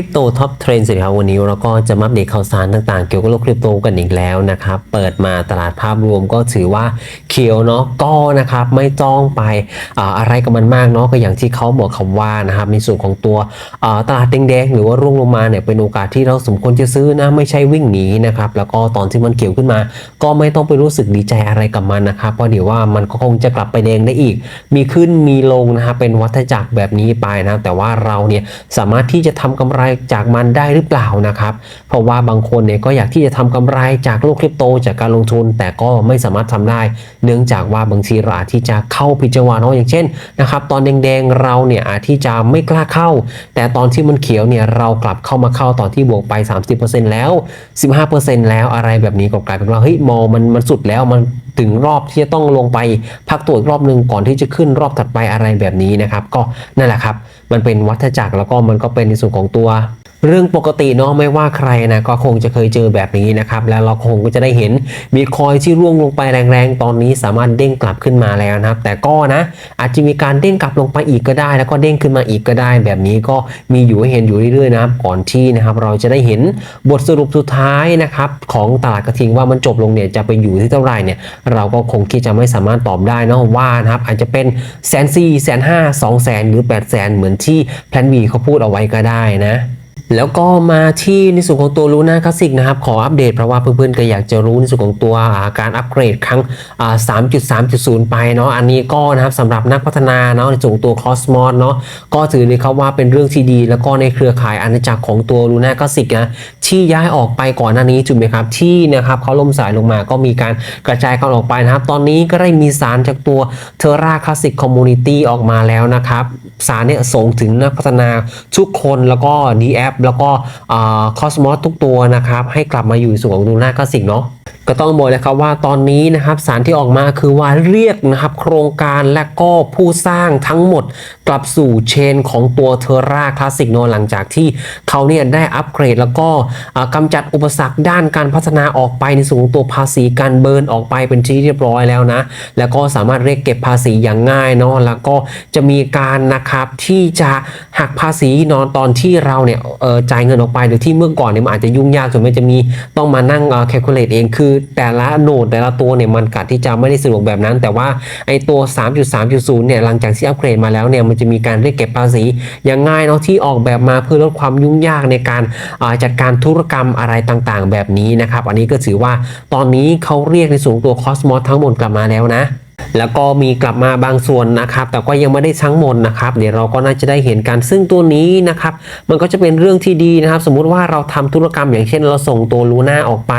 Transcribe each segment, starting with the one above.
ริปโตท็อปเทรนด์สิครับวันนี้เราก็จะมาอัปเดตข่าวสารต่างๆ เกี่ยวกับโลกคริปโตกันอีกแล้วนะครับ เปิดมาตลาดภาพรวมก็ถือว่า เขียวเนาะก็นะครับไม่ต้องไปออะไรกับมันมากเนาะก็อย่างที่เขาบอกคำว่านะครับในส่วนของตัวตลาดแดงๆหรือว่าร่วงลงมาเนี่ยเป็นโอกาสที่เราสมควรจะซื้อนะไม่ใช่วิ่งหนีนะครับแล้วก็ตอนที่มันเขียวขึ้นมา ก็ไม่ต้องไปรู้สึกดีใจอะไรกับมันนะครับเพราะเดี๋ยวว่ามันก็คงจะกลับไปแดงได้อีก มีขึ้นมีลงนะครับเป็นวัฏจักรแบบนี้ไปนะแต่ว่าเราเนี่ยสามารถที่จะทำกำไรจากมันได้หรือเปล่านะครับ เพราะว่าบางคนเนี่ยก็อยากที่จะทำกำไรจากโลกคริปโตจากการลงทุน แต่ก็ไม่สามารถทำได้เนื่องจากว่าบางทีเราอาจที่จะเข้าผิดจังหวะเนาะอย่างเช่นนะครับตอนแดงๆเราเนี่ยอาจที่จะไม่กล้าเข้า แต่ตอนที่มันเขียวเนี่ยเรากลับเข้ามาเข้าตอนที่บวกไป 30%แล้ว 15%แล้วอะไรแบบนี้ก็กลายเป็นว่าเฮ้ยมองมันมันสุดแล้วมันถึงรอบที่จะต้องลงไปพักตัวอีกรอบหนึ่งก่อนที่จะขึ้นรอบถัดไปอะไรแบบนี้นะครับ ก็นั่นแหละครับ มันเป็นวัฏจักรแล้วก็มันก็เป็นในส่วนของตัว เรื่องปกติเนาะไม่ว่าใครนะก็คงจะเคยเจอแบบนี้นะครับแล้วเราคงก็จะได้เห็นบิตคอยที่ร่วงลงไปแรงๆ ตอนนี้สามารถเด้งกลับขึ้นมาแล้วนะครับ แต่ก็นะอาจจะมีการเด้งกลับลงไปอีกก็ได้ แล้วก็เด้งขึ้นมาอีกก็ได้ แบบนี้ก็มีอยู่ให้เห็นอยู่เรื่อยๆนะครับก่อนที่นะครับเราจะได้เห็นบทสรุปสุดท้ายนะครับของตลาดกระทิงว่ามันจบลงเนี่ยจะไปอยู่ที่เท่าไหร่เนี่ยเราก็คงที่จะไม่สามารถตอบได้เนาะว่านะครับอาจจะเป็นแสนสี่แสนห้าสองแสนหรือแปดแสนเหมือนที่แพลนวีเขาพูดเอาไว้ก็ได้นะ แล้วก็มาที่ในส่วนของตัวลูน่าคลาสสิกนะครับ ขออัปเดตเพราะว่าเพื่อนๆก็อยากจะรู้ในส่วนของตัวการอัปเกรดครั้ง 3.3.0 ไปเนาะอันนี้ก็นะครับสำหรับนักพัฒนาเนาะในส่วนของตัว Cosmos เนาะก็ถือเลยครับว่าเป็นเรื่องที่ดี แล้วก็ในเครือข่ายอาณาจักรของตัวลูน่าคลาสสิกนะที่ย้ายออกไปก่อนหน้านี้ถูกไหมครับ ที่นะครับเขาล่มสายลงมาก็มีการกระจายกันออกไปนะครับ ตอนนี้ก็ได้มีสารจากตัว Terra Classic Community ออกมาแล้วนะครับสารเนี่ยส่งถึงนักพัฒนาทุกคนแล้วก็ d แอปแล้วก็คอสมอสทุกตัวนะครับ ให้กลับมาอยู่ในส่วนของดูน่าคลาสสิกเนาะ ก็ต้องบอกเลยครับว่าตอนนี้นะครับสารที่ออกมาคือว่าเรียกนะครับโครงการและก็ผู้สร้างทั้งหมดกลับสู่เชนของตัวเทอร่าคลาสสิกโนหลังจากที่เขาเนี่ยได้อัปเกรดแล้วก็อ่ากำจัดอุปสรรคด้านการพัฒนาออกไปในส่วนของตัวภาษีการเบิร์นออกไปเป็นที่เรียบร้อยแล้วนะ แล้วก็สามารถเรียกเก็บภาษีอย่างง่ายเนาะแล้วก็จะมีการนะครับที่จะหักภาษีนอนตอนที่เราเนี่ยจ่ายเงินออกไปโดยที่เมื่อก่อนเนี่ยมันอาจจะยุ่งยากส่วนมันจะมีต้องมานั่งเอ่อ calculate เองคือแต่ละโนดแต่ละตัวเนี่ยมันกัดที่จะไม่ได้สะดวกแบบนั้น แต่ว่าไอตัว 3.3.0 เนี่ยหลังจากที่อัปเกรดมาแล้วเนี่ยมันจะมีการเรียกเก็บภาษีอย่างง่ายเนาะที่ออกแบบมาเพื่อลดความยุ่งยากในการาจัดการธุรกรรมอะไรต่างๆ แบบนี้นะครับ อันนี้ก็ถือว่าตอนนี้เขาเรียกในส่วนของตัวคอสมอสทั้งหมดกลับมาแล้วนะ แล้วก็มีกลับมาบางส่วนนะครับ แต่ก็ยังไม่ได้ทั้งหมดนะครับ เดี๋ยวเราก็น่าจะได้เห็นกันซึ่งตัวนี้นะครับ มันก็จะเป็นเรื่องที่ดีนะครับ สมมุติว่าเราทำธุรกรรมอย่างเช่น เราส่งตัวลูน่าออกไป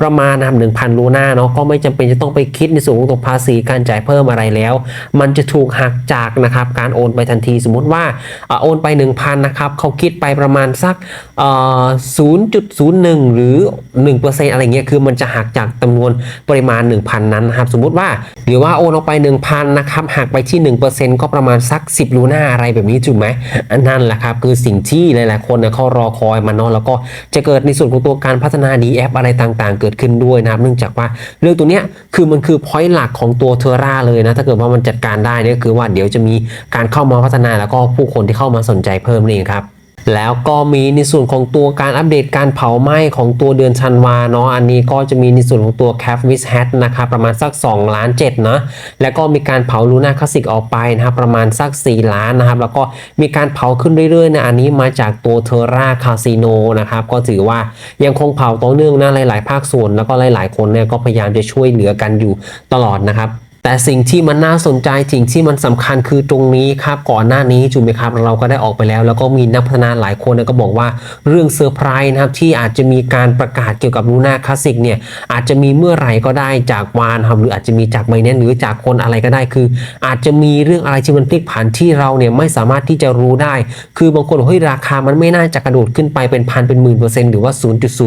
ประมาณนะครับหนึ่งพันลูน่าเนาะก็ไม่จำเป็นจะต้องไปคิดในส่วนของตัวภาษีการจ่ายเพิ่มอะไรแล้ว มันจะถูกหักจากนะครับการโอนไปทันทีสมมุติว่าโอนไป 1,000นะครับเขาคิดไปประมาณสัก0.01 หรือ 1%อะไรเงี้ยคือมันจะหักจากจำนวนปริมาณ 1,000 นั้นนะครับสมมุติว่าหรือว่าอนออกไป 1,000นะครับหักไปที่ 1%ก็ประมาณสัก 10 ลูน่าอะไรแบบนี้ถูกไหมอันนั่นแหละครับคือสิ่งที่หลายๆ คนเนี่ยเขารอคอยมาเนาะแล้วก็จะเกิดในส่วนของตัวการพัฒนาดีแอปอะไรต่างๆ เกิดขึ้นด้วยนะครับ เนื่องจากว่าเรื่องตัวเนี้ยคือมันคือพอยต์หลักของตัวเทอร่าเลยนะถ้าเกิดว่ามันจัดการได้เนี่ยคือว่าเดี๋ยวจะมีการเข้ามาพัฒนาแล้วก็ผู้คนที่เข้ามาสนใจเพิ่มนี่เองครับ แล้วก็มีในส่วนของตัวการอัปเดตการเผาไหม้ของตัวเดือนธันวาเนาะอันนี้ก็จะมีในส่วนของตัว c a p w i s Hat นะครับประมาณสัก2ล้าน7นะแล้วก็มีการเผาลูน่าคลาสสิกออกไปนะครับประมาณสัก 4 ล้านนะครับแล้วก็มีการเผาขึ้นเรื่อยๆนะอันนี้มาจากตัวเทอร่าคาสิโนนะครับก็ถือว่ายังคงเผาต่อเนื่องนะหลายๆ ภาคส่วน แล้วก็หลายๆ คนเนี่ยก็พยายามจะช่วยเหลือกันอยู่ตลอดนะครับ แต่สิ่งที่มันน่าสนใจสิ่งที่มันสำคัญคือตรงนี้ครับก่อนหน้านี้ถูกไหมครับเราก็ได้ออกไปแล้ว แล้วก็มีนักพัฒนาหลายคนเนี่ยก็บอกว่าเรื่องเซอร์ไพรส์นะครับที่อาจจะมีการประกาศเกี่ยวกับลูน่าคลาสสิกเนี่ยอาจจะมีเมื่อไหร่ก็ได้จากวานครับหรืออาจจะมีจากไมเนนหรือจากคนอะไรก็ได้คือ อาจจะมีเรื่องอะไรที่มันพลิกผันที่เราเนี่ยไม่สามารถที่จะรู้ได้ คือบางคนบอกเฮ้ยราคามันไม่น่าจะกระโดดขึ้นไปเป็นพันเป็นหมื่นเปอร์เซ็นต์หรือว่า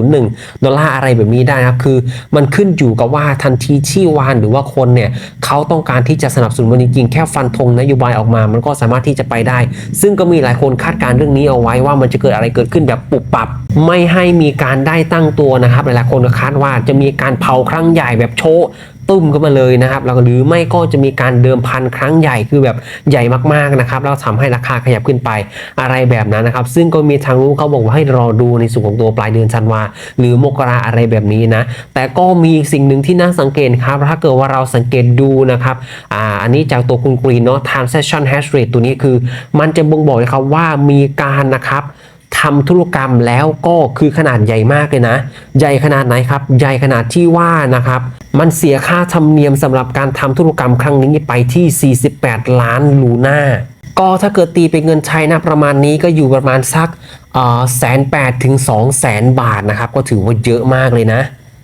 0.01 ดอลลาร์อะไรแบบนี้ได้นะครับคือ มันขึ้นอยู่กับว่าทันทีที่วานหรือว่าคนเนี่ยเขาต้องการที่จะสนับสนุนมันจริงๆ แค่ฟันธงนโยบายออกมา มันก็สามารถที่จะไปได้ ซึ่งก็มีหลายคนคาดการณ์เรื่องนี้เอาไว้ว่ามันจะเกิดอะไรเกิดขึ้นแบบปุบปับ ไม่ให้มีการได้ตั้งตัวนะครับหลายๆคนก็คาดว่าจะมีการเผาครั้งใหญ่แบบโชว์ ตุ้มขึ้นมาเลยนะครับแล้วหรือไม่ก็จะมีการเดิมพันครั้งใหญ่คือแบบใหญ่มากๆนะครับแล้วทำให้ราคาขยับขึ้นไปอะไรแบบนั้นนะครับ ซึ่งก็มีทางรู้เขาบอกว่าให้รอดูในส่วนของตัวปลายเดือนธันวาหรือมกราอะไรแบบนี้นะ แต่ก็มีสิ่งหนึ่งที่น่าสังเกตครับ ถ้าเกิดว่าเราสังเกตดูนะครับอ่าอันนี้จากตัวคุณกรีนเนาะ transaction hash rate ตัวนี้คือ มันจะบ่งบอกเลยครับว่ามีการนะครับ ทำธุรกรรมแล้วก็คือขนาดใหญ่มากเลยนะ ใหญ่ขนาดไหนครับ ใหญ่ขนาดที่ว่านะครับ มันเสียค่าธรรมเนียมสำหรับการทำธุรกรรมครั้งนี้ไปที่ 48 ล้านลูน่าก็ถ้าเกิดตีเป็นเงินไทยนะประมาณนี้ก็อยู่ประมาณสักแสนแปดถึงสองแสนบาทนะครับ ก็ถือว่าเยอะมากเลยนะ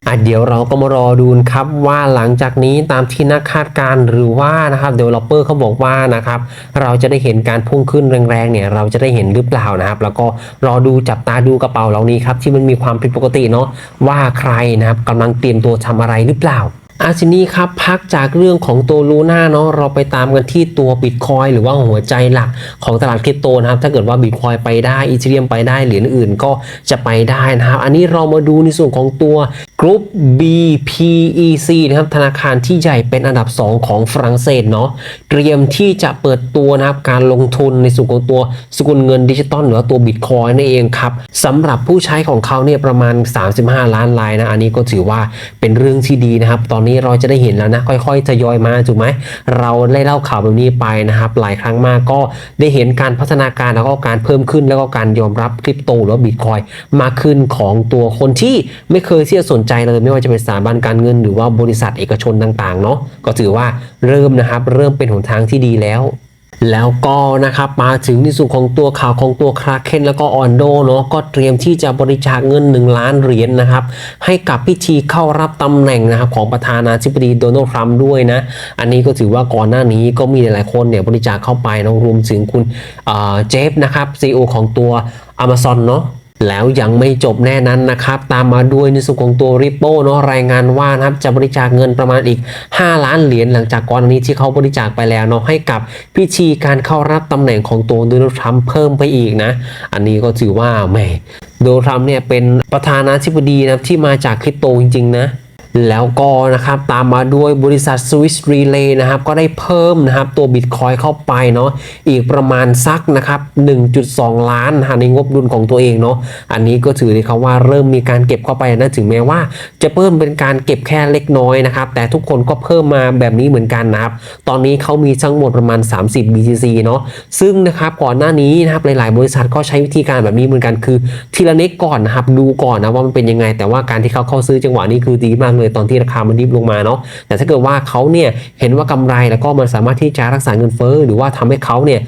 อะเดี๋ยวเราก็มารอดูครับว่าหลังจากนี้ตามที่นักคาดการณ์หรือว่านะครับ developer เขาบอกว่านะครับเราจะได้เห็นการพุ่งขึ้นแรงๆเนี่ยเราจะได้เห็นหรือเปล่านะครับ แล้วก็รอดูจับตาดูกระเป๋าเหล่านี้ครับที่มันมีความผิดปกติเนาะว่าใครนะครับกำลังเตรียมตัวทำอะไรหรือเปล่า อาทีนี้ครับพักจากเรื่องของตัวลูน่าเนาะเราไปตามกันที่ตัวบิตคอยหรือว่าหัวใจหลักของตลาดคริปโตนะครับถ้าเกิดว่าบิตคอยไปได้อีเทเรียมไปได้เหรียญอื่นก็จะไปได้นะครับ อันนี้เรามาดูในส่วนของตัวกรุ๊ป BPEC นะครับธนาคารที่ใหญ่เป็นอันดับ 2 ของฝรั่งเศสเนาะเตรียมที่จะเปิดตัวนะครับการลงทุนในส่วนของตัวสกุลเงินดิจิตอลหรือตัวบิตคอยนั่นเองครับสำหรับผู้ใช้ของเขาเนี่ยประมาณ 35 ล้านรายนะอันนี้ก็ถือว่าเป็นเรื่องที่ดีนะครับตอนนี้เราจะได้เห็นแล้วนะค่อยๆทยอยมาถูกไหมเราได้เล่าข่าวแบบนี้ไปนะครับ หลายครั้งมากก็ได้เห็นการพัฒนาการแล้วก็การเพิ่มขึ้นแล้วก็การยอมรับคริปโตหรือว่าบิตคอยมากขึ้นของตัวคนที่ไม่เคยที่จะสนใจเลย ไม่ว่าจะเป็นสถาบันการเงิน หรือว่าบริษัทเอกชนต่างๆเนาะก็ถือว่าเริ่มนะครับ เริ่มเป็นหนทางที่ดีแล้ว แล้วก็นะครับมาถึงในส่วนของตัวข่าวของตัวคราเคนแล้วก็ออนโดเนาะก็เตรียมที่จะบริจาคเงิน 1 ล้านเหรียญนะครับให้กับพิธีเข้ารับตำแหน่งนะครับของประธานาธิบดีโดนัลด์ทรัมป์ด้วยนะ อันนี้ก็ถือว่าก่อนหน้านี้ก็มีหลายๆคนเนี่ยบริจาคเข้าไปนะรวมถึงคุณเอ่อเจฟนะครับซีอของตัว Amazon เนาะ แล้วยังไม่จบแน่นั้นนะครับ ตามมาด้วยในส่วนของตัวริปโป้เนาะรายงานว่านะครับจะบริจาคเงินประมาณอีก 5 ล้านเหรียญหลังจากก่อนนี้ที่เขาบริจาคไปแล้วเนาะให้กับพิธีการเข้ารับตำแหน่งของตัวโดนัลด์ทรัมป์เพิ่มไปอีกนะ อันนี้ก็ถือว่าแหมโดนัลด์ทรัมป์เนี่ยเป็นประธานาธิบดีนะที่มาจากคริปโตจริงๆนะ แล้วก็นะครับตามมาด้วยบริษัท Swiss Relay นะครับก็ได้เพิ่มนะครับตัว Bitcoin เข้าไปเนาะอีกประมาณสักนะครับ 1.2 ล้านในงบดุลของตัวเองเนาะอันนี้ก็ถือได้ครับว่าเริ่มมีการเก็บเข้าไปนะถึงแม้ว่า จะเพิ่มเป็นการเก็บแค่เล็กน้อยนะครับแต่ทุกคนก็เพิ่มมาแบบนี้เหมือนกันนะครับตอนนี้เขามีทั้งหมดประมาณ 30 BTC เนาะซึ่งนะครับก่อนหน้านี้นะครับหลาย ๆ บริษัทก็ใช้วิธีการแบบนี้เหมือนกันคือ ทีละนิดก่อนนะครับดูก่อนนะว่ามันเป็นยังไง แต่ว่าการที่เขาเข้าซื้อจังหวะนี้คือดีมากเลยตอนที่ราคามันดิบลงมาเนาะแต่ถ้าเกิดว่าเขาเนี่ยเห็นว่ากำไรแล้วก็มันสามารถที่จะรักษาเงินเฟ้อหรือว่าทำให้เขาเนี่ย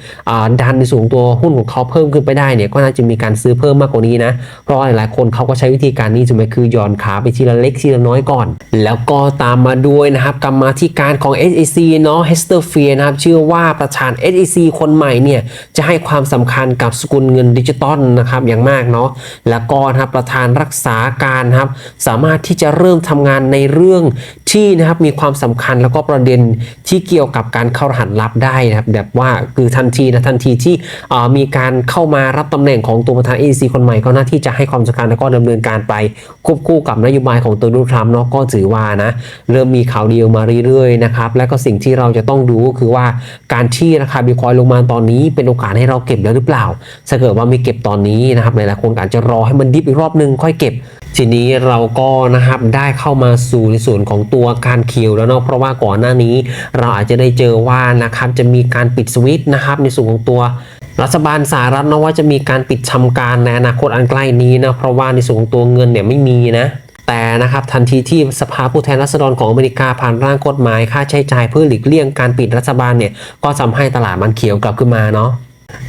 ดันในส่วนของตัวหุ้นของเขาเพิ่มขึ้นไปได้เนี่ยก็น่าจะมีการซื้อเพิ่มมากกว่านี้นะเพราะหลายๆคนเขาก็ใช้วิธีการนี้ใช่ไหมคือย่อนขาไปทีละเล็กทีละน้อยก่อน แล้วก็ตามมาด้วยนะครับกรรมาธิการของ SEC เนาะ Hester f e a r นะครับเชื่อว่าประธาน SEC คนใหม่เนี่ยจะให้ความสำคัญกับสกุลเงินดิจิตอลนะครับอย่างมากเนาะแล้วก็นะครับประธานรักษาการนะครับสามารถที่จะเริ่มทำงานในเรื่องที่นะครับมีความสำคัญแล้วก็ประเด็นที่เกี่ยวกับการเข้ารหัสลับได้นะครับแบบว่าคือทันทีนะทันทีที่มีการเข้ามารับตำแหน่งของตัวประธาน SEC คนใหม่ก็หน้าที่จะให้ความสำคัญแล้วก็ดำเนินการไปควบคู่กับนโยบายของตัวดนัลด์ทรัมป์เนาะก็ถือว่านะเริ่มมีข่าวดีออกมาเรื่อยๆนะครับและก็สิ่งที่เราจะต้องดูก็คือว่าการที่ราคาบิตคอยลงมาตอนนี้เป็นโอกาสให้เราเก็บแล้วหรือเปล่าถ้าเกิดว่าไม่เก็บตอนนี้นะครับหลายๆคนอาจจะรอให้มันดิฟอีกรอบนึงค่อยเก็บ ทีนี้เราก็นะครับได้เข้ามาสู่ในส่วนของตัวการคิวแล้วเนาะเพราะว่าก่อนหน้านี้เราอาจจะได้เจอว่านะครับจะมีการปิดสวิตช์นะครับในส่วนของตัวรัฐบาลสหรัฐนะว่าจะมีการปิดทำการในอนาคตอันใกล้นี้นะเพราะว่าในส่วนของตัวเงินเนี่ยไม่มีนะแต่นะครับทันทีที่สภาผู้แทนราษฎรของอเมริกาผ่านร่างกฎหมายค่าใช้จ่ายเพื่อหลีกเลี่ยงการปิดรัฐบาลเนี่ยก็ทำให้ตลาดมันเขียวกลับขึ้นมาเนาะ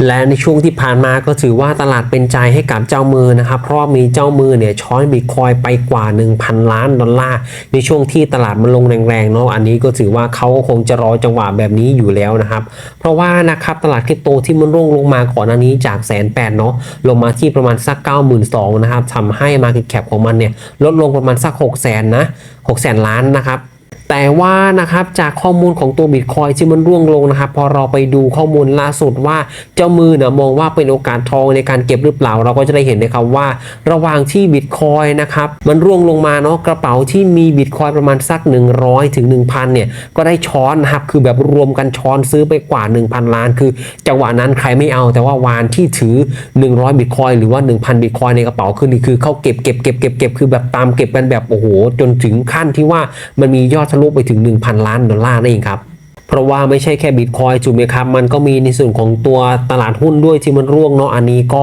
และในช่วงที่ผ่านมาก็ถือว่าตลาดเป็นใจให้กับเจ้ามือนะครับ เพราะมีเจ้ามือเนี่ยช้อนบิตคอยไปกว่า 1,000 ล้านดอลลาร์ในช่วงที่ตลาดมันลงแรงๆเนาะอันนี้ก็ถือว่าเขาก็คงจะรอจังหวะแบบนี้อยู่แล้วนะครับ เพราะว่านะครับตลาดคริปโตที่มันร่วงลงมาก่อนหน้านี้จากแสนแปดเนาะลงมาที่ประมาณสัก 92,000นะครับทำให้ Market Cap ของมันเนี่ยลดลงประมาณสัก 6 0 0 0 0นนะ6 0 0 0 0 ล้านนะครับ แต่ว่านะครับจากข้อมูลของตัวบิตคอยที่มันร่วงลงนะครับพอเราไปดูข้อมูลล่าสุดว่าเจ้ามือเนี่ยมองว่าเป็นโอกาสทองในการเก็บหรือเปล่า เราก็จะได้เห็นนะครับว่า ระหว่างที่บิตคอยนะครับมันร่วงลงมาเนาะกระเป๋าที่มีบิตคอยประมาณสัก 100ถึง1,000เนี่ยก็ได้ช้อนนะครับคือแบบรวมกันช้อนซื้อไปกว่า 1,000 ล้าน คือจังหวะนั้นใครไม่เอา แต่ว่าวานที่ถือ 100บิตคอยหรือว่า 1,000บิตคอยในกระเป๋าคือนี่คือเขาเก็บเก็บเก็บเก็บเก็บคือแบบตามเก็บกันแบบโอ้โหจนถึงขั้นที่ว่ามันมียอดลุไปถึง 1,000 ล้านดอลลาร์นั่นเองครับ เพราะว่าไม่ใช่แค่บิตคอยถูกไหมครับ มันก็มีในส่วนของตัวตลาดหุ้นด้วยที่มันร่วงเนาะอันนี้ก็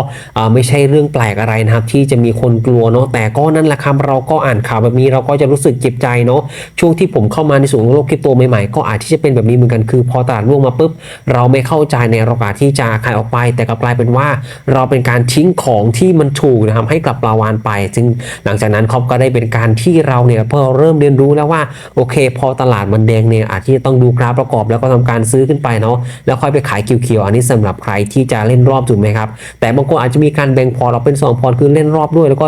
ไม่ใช่เรื่องแปลกอะไรนะครับ ที่จะมีคนกลัวเนาะแต่ก็นั่นแหละครับเราก็อ่านข่าวแบบนี้เราก็จะรู้สึกเจ็บใจเนาะช่วงที่ผมเข้ามาในส่วนของโลกคริปโตใหม่ๆ ก็อาจที่จะเป็นแบบนี้เหมือนกันคือ พอตลาดร่วงมาปุ๊บเราไม่เข้าใจในโอกาสที่จะขายออกไป แต่กลับกลายเป็นว่าเราเป็นการทิ้งของที่มันถูกนะครับให้กลับปลาวานไป ซึ่งหลังจากนั้นเขาก็ได้เป็นการที่เราเนี่ยพอเริ่มเรียนรู้แล้วว่าโอเค พอตลาดมันแดงเนี่ยอาจที่จะต้องดูกราฟประกอบแล้วก็ทำการซื้อขึ้นไปเนาะแล้วค่อยไปขายคิวๆอันนี้สำหรับใครที่จะเล่นรอบถูกไหมครับแต่บางคนอาจจะมีการแบ่งพอร์ตเราเป็นสองพอร์ตคือเล่นรอบด้วย แล้วก็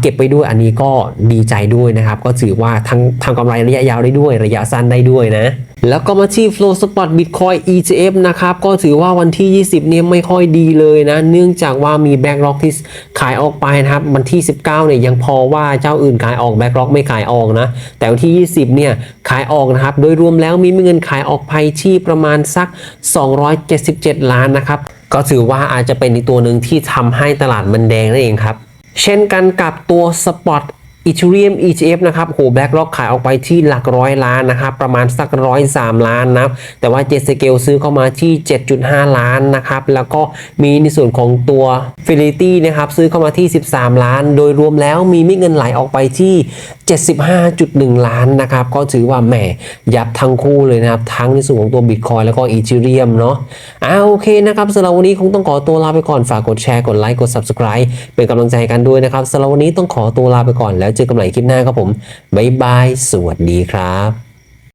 เก็บไปด้วยอันนี้ก็ดีใจด้วยนะครับก็ถือว่าทั้งทำกำไรระยะยาวได้ด้วย ระยะสั้นได้ด้วยนะแล้วก็มาที่ Flow Spot Bitcoin ETF นะครับ ก็ถือว่าวันที่ 20 เนี่ยไม่ค่อยดีเลยนะ เนื่องจากว่ามี Backlog ที่ขายออกไปนะครับ วันที่ 19 เนี่ยยังพอว่าเจ้าอื่นขายออก Backlog ไม่ขายออกนะ แต่วันที่ 20 เนี่ยขายออกนะครับ โดยรวมแล้วมีเงินขายออกไปที่ประมาณสัก 277 ล้านนะครับ ก็ถือว่าอาจจะเป็นอีกตัวหนึ่งที่ทำให้ตลาดมันแดงนั่นเองครับเช่นกันกับตัว Spot อีเทเรียม ETF นะครับโหแบ็กล็อกขายออกไปที่หลักร้อยล้านนะครับประมาณสักร้อยสามล้านนะครับแต่ว่าเจสเกลซื้อเข้ามาที่ 7.5 ล้านนะครับแล้วก็มีในส่วนของตัว f i l i t y นะครับซื้อเข้ามาที่ 13 ล้าน โดยรวมแล้วมีม็ดเงินไหลออกไปที่ 75.1 ล้านนะครับก็ถือว่าแหมยับทั้งคู่เลยนะครับทั้งในส่วนของตัว Bitcoin แล้วก็อีเทเรียมเนาะอ่าโอเคนะครับสำหรับวันนี้คงต้องขอตัวลาไปก่อนฝากกดแชร์กดไลค์กด Subscribe เป็นกำลังใจกันด้วยนะครับสำหรับวันนี้ต้องขอตัวลาไปก่อนแล้วเจอกันใหม่คลิปหน้าครับผมบ๊ายบาย สวัสดีครับ